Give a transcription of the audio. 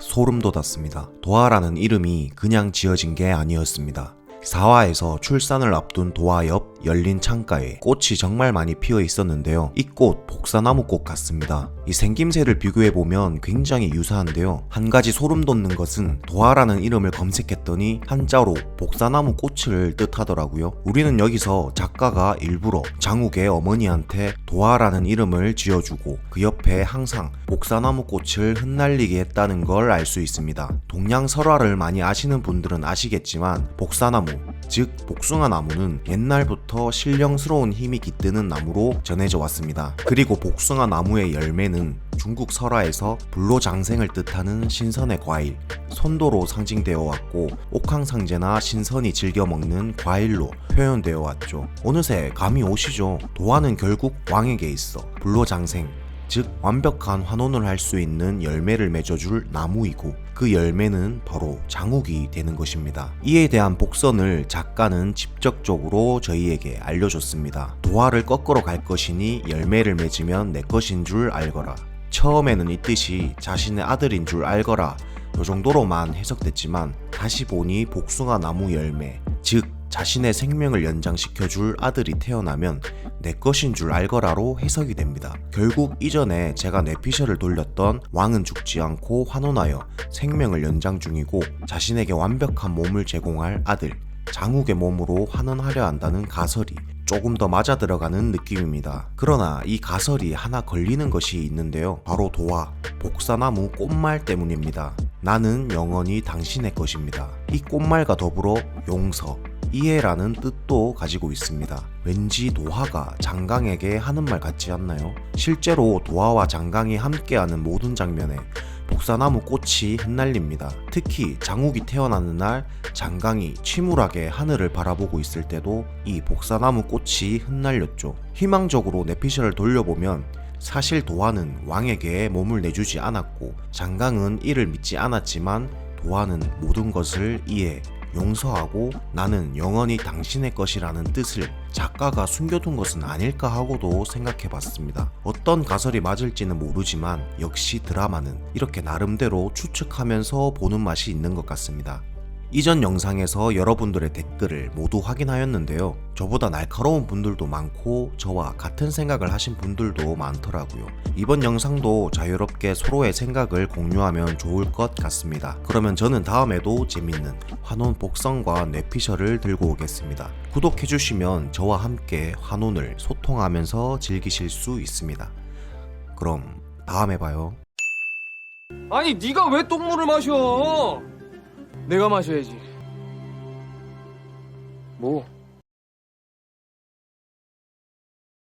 소름 돋았습니다. 도화라는 이름이 그냥 지어진 게 아니었습니다. 사화에서 출산을 앞둔 도화 옆 열린 창가에 꽃이 정말 많이 피어 있었는데요. 이 꽃 복사나무 꽃 같습니다. 이 생김새를 비교해 보면 굉장히 유사한데요. 한 가지 소름 돋는 것은 도화라는 이름을 검색했더니 한자로 복사나무 꽃을 뜻하더라고요. 우리는 여기서 작가가 일부러 장욱의 어머니한테 도화라는 이름을 지어주고 그 옆에 항상 복사나무 꽃을 흩날리게 했다는 걸 알 수 있습니다. 동양 설화를 많이 아시는 분들은 아시겠지만 복사나무, 즉 복숭아 나무는 옛날부터 신령스러운 힘이 깃드는 나무로 전해져 왔습니다. 그리고 복숭아 나무의 열매는 중국 설화에서 불로장생을 뜻하는 신선의 과일, 선도로 상징되어 왔고 옥황상제나 신선이 즐겨 먹는 과일로 표현되어 왔죠. 어느새 감이 오시죠. 도화는 결국 왕에게 있어 불로장생, 즉 완벽한 환원을 할 수 있는 열매를 맺어줄 나무이고 그 열매는 바로 장욱이 되는 것입니다. 이에 대한 복선을 작가는 직접적으로 저희에게 알려줬습니다. 도화를 거꾸로 갈 것이니 열매를 맺으면 내 것인 줄 알거라. 처음에는 이 뜻이 자신의 아들인 줄 알거라. 요 정도로만 해석됐지만 다시 보니 복숭아 나무 열매, 즉 자신의 생명을 연장시켜줄 아들이 태어나면 내 것인 줄 알거라로 해석이 됩니다. 결국 이전에 제가 뇌피셜을 돌렸던 왕은 죽지 않고 환원하여 생명을 연장 중이고 자신에게 완벽한 몸을 제공할 아들 장욱의 몸으로 환원하려 한다는 가설이 조금 더 맞아 들어가는 느낌입니다. 그러나 이 가설이 하나 걸리는 것이 있는데요. 바로 도화, 복사나무 꽃말 때문입니다. 나는 영원히 당신의 것입니다. 이 꽃말과 더불어 용서, 이해라는 뜻도 가지고 있습니다. 왠지 도화가 장강에게 하는 말 같지 않나요? 실제로 도화와 장강이 함께하는 모든 장면에 복사나무 꽃이 흩날립니다. 특히 장욱이 태어나는 날 장강이 침울하게 하늘을 바라보고 있을 때도 이 복사나무 꽃이 흩날렸죠. 희망적으로 내피셜을 돌려보면 사실 도화는 왕에게 몸을 내주지 않았고 장강은 이를 믿지 않았지만 도화는 모든 것을 이해, 용서하고 나는 영원히 당신의 것이라는 뜻을 작가가 숨겨둔 것은 아닐까 하고도 생각해 봤습니다. 어떤 가설이 맞을지는 모르지만 역시 드라마는 이렇게 나름대로 추측하면서 보는 맛이 있는 것 같습니다. 이전 영상에서 여러분들의 댓글을 모두 확인하였는데요. 저보다 날카로운 분들도 많고 저와 같은 생각을 하신 분들도 많더라고요. 이번 영상도 자유롭게 서로의 생각을 공유하면 좋을 것 같습니다. 그러면 저는 다음에도 재밌는 환원 복성과 뇌피셜을 들고 오겠습니다. 구독해주시면 저와 함께 환원을 소통하면서 즐기실 수 있습니다. 그럼 다음에 봐요. 아니 네가 왜 똥물을 마셔? 내가 마셔야지. 뭐?